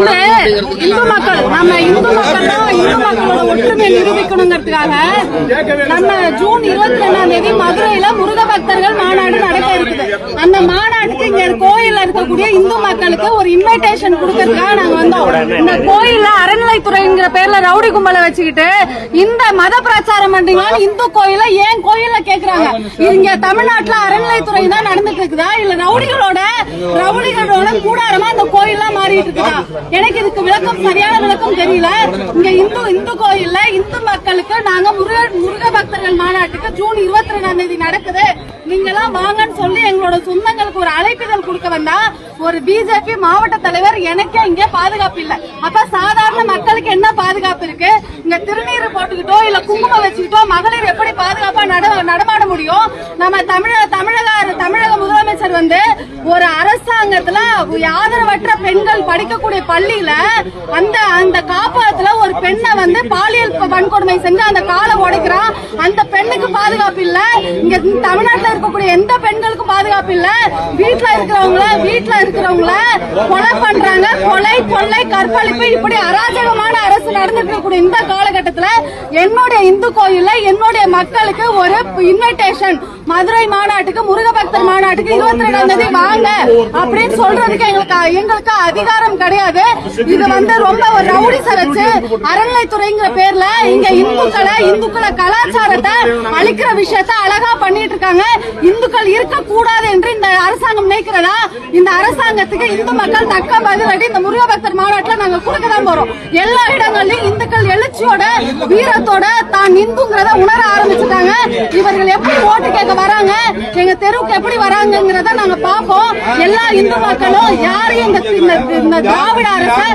வந்து இந்து மக்கள் நம்ம இந்து மக்கள் இந்து மக்களோட ஒற்றுமை நிரூபிக்கணுங்கிறதுக்காக நம்ம ஜூன் இருபத்தி ரெண்டாம் தேதி மதுரையில முருக பக்தர்கள் மாநாடு நடக்க இருக்குது. அந்த மாநாட்டுக்கு இங்க கோயில்ல இருக்கக்கூடிய இந்து மக்களுக்கு ஒரு இன்விடேஷன் கொடுக்கறதுக்காக நாங்க வந்தோம். இந்த கோயில்ல அறநிலைத்துறைங்கிற பேர்ல ரவுடி கும்பலை வச்சுக்கிட்டு இந்த மத பிரச்சாரம் பண்றீங்களா இந்து கோயில ஏன் கோயில்ல கேக்குறாங்க. இங்க தமிழ்நாட்டுல அறநிலைத்துறை தான் நடந்துட்டு இருக்குதா? இல்ல ரவுடிகளோட ரவுடிகளோட கூடாரமா அந்த கோயில்லாம் மாறிட்டு இருக்குதா? எனக்கு இதுக்கு விளக்கம் சரியான விளக்கம் தெரியல. இங்க இந்து இந்து கோயில்ல இந்து மக்களுக்கு நாங்க முருக முருக பக்தர்கள் மாநாட்டுக்கு ஜூன் இருபத்தி ரெண்டாம் தேதி நடக்குது. நீங்க எல்லாம் வாங்கன்னு சொல்லி எங்களோட சொந்தங்களுக்கு ஒரு அழைப்பிதழ் கொடுக்க வந்தா ஒரு பிஜேபி மாவட்ட தலைவர் எனக்கே இங்க பாதுகாப்பு இல்ல. அப்ப சாதாரண மக்களுக்கு என்ன பாதுகாப்பு இருக்கு? இங்க திருநீர் போட்டுக்கிட்டோ இல்ல குங்குமம் வச்சுக்கிட்டோ மகளிர் எப்படி பாதுகாப்பா நட- நடமாட முடியும்? நம்ம தமிழ தமிழக தமிழக முதலமைச்சர் வந்து ஒரு அரசாங்கத்துல ஆதரவற்ற பெண்கள் படிக்கக்கூடிய பள்ளியில அந்த அந்த காப்பகத்துல ஒரு பெண்ணை வந்து பாலியல் வன்கொடுமை செஞ்சு அந்த காலை உடைக்கிறான் அந்த பெண்ணுக்கு பாதுகாப்பு இல்ல. இங்க தமிழ்நாட்டுல இருக்கக்கூடிய எந்த பெண்களுக்கும் பாதுகாப்பு இல்ல? வீட்டுல இருக்கிறவங்கள வீட்டுல இருக்கிறவங்கள கொலை பண்றாங்க. கொலை கொள்ளை கற்பழிப்பு இப்படி அராஜகமான அரசு நடந்துட்டு இருக்கக்கூடிய இந்த காலகட்டத்துல என்னுடைய இந்து கோயில்ல என்னுடைய மக்களுக்கு ஒரு இன்விடேஷன் மதுரை மாநாட்டுக்கு முருக பக்தர் மாநாட்டுக்கு இருபத்தி ரெண்டாம் தேதி வாங்க. அப்படின்னு சொல்றதுக்கு எங்களுக்கு எங்களுக்கு அதிகாரம் கிடையாது. இது வந்து ரொம்ப ஒரு ரவுடி சரச்சு அறநிலைத்துறைங்கிற பேர்ல இங்க இந்துக்களை இந்துக்களை கலாச்சாரத்தை அழிக்கிற விஷயத்த அழகா பண்ணிட்டு இருக்காங்க. இந்துக்கள் இருக்க கூடாது என்று இந்த அரசாங்கம் நினைக்கிறதா? இந்த அரசாங்கத்துக்கு இந்து மக்கள் தக்க பதிலடி இந்த முருக பக்தர் நாங்க கொடுக்க தான் போறோம். எல்லா இடங்கள்லயும் இந்துக்கள் எழுச்சியோட வீரத்தோட தான் இந்துங்கிறத உணர ஆரம்பிச்சுட்டாங்க. இவர்கள் எப்படி ஓட்டு கேட்க வராங்க? எங்க தெருவுக்கு எப்படி வராங்கங்கிறத நாங்க பாப்போம் எல்லா இந்து மக்களும் யாரையும் இந்த- இந்த இந்த திராவிட அரசை